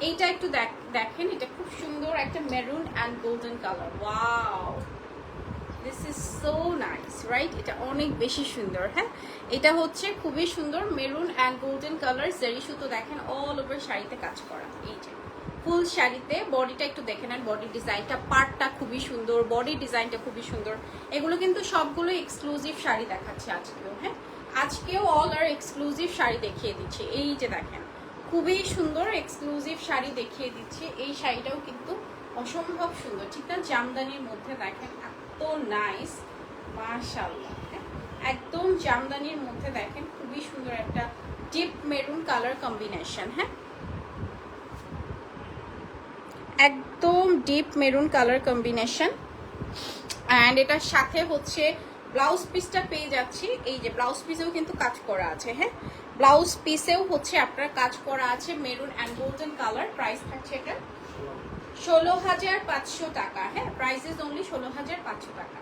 এইটা একটু দেখ- দেখেন, এটা খুব সুন্দর একটা maroon and golden colour wow this is so nice right এটা অনেক বেশি সুন্দর হ্যাঁ? এটা হচ্ছে খুবই সুন্দর মেরুন অ্যান্ড গোল্ডেন কালার জারি সুতো দেখেন অল ওভার শাড়িতে কাজ করা। এই যে ফুল শাড়িতে বডিটা একটু দেখে নেন বডি ডিজাইনটা পার্টটা খুবই সুন্দর বডি ডিজাইনটা খুবই সুন্দর। এগুলো কিন্তু সবগুলো এক্সক্লুসিভ শাড়ি দেখাচ্ছে আজকেও হ্যাঁ? আজকেও অল আর এক্সক্লুসিভ শাড়ি দেখিয়ে দিচ্ছে। এই যে দেখেন খুবই সুন্দর এক্সক্লুসিভ শাড়ি দেখিয়ে দিচ্ছি। এই শাড়িটাও কিন্তু অসম্ভব সুন্দর। ঠিক না? জামদানির মধ্যে দেখেন, এত নাইস মাশাল্লাহ হ্যাঁ? একদম জামদানির মধ্যে দেখেন, খুবই সুন্দর একটা ডিপ মেরুন কালার কম্বিনেশন হ্যাঁ? একদম deep maroon colour combination and এটার সাথে হচ্ছে ব্লাউজ পিসটা পেয়ে যাচ্ছি। এই যে ব্লাউজ পিসেও কিন্তু কাজ করা আছে হ্যাঁ? ব্লাউজ পিসেও হচ্ছে আপনার কাজ করা আছে, maroon and golden colour price থাকছে এটা ষোলো হাজার পাঁচশো টাকা হ্যাঁ? প্রাইস ইজ অনলি ষোলো হাজার পাঁচশো টাকা।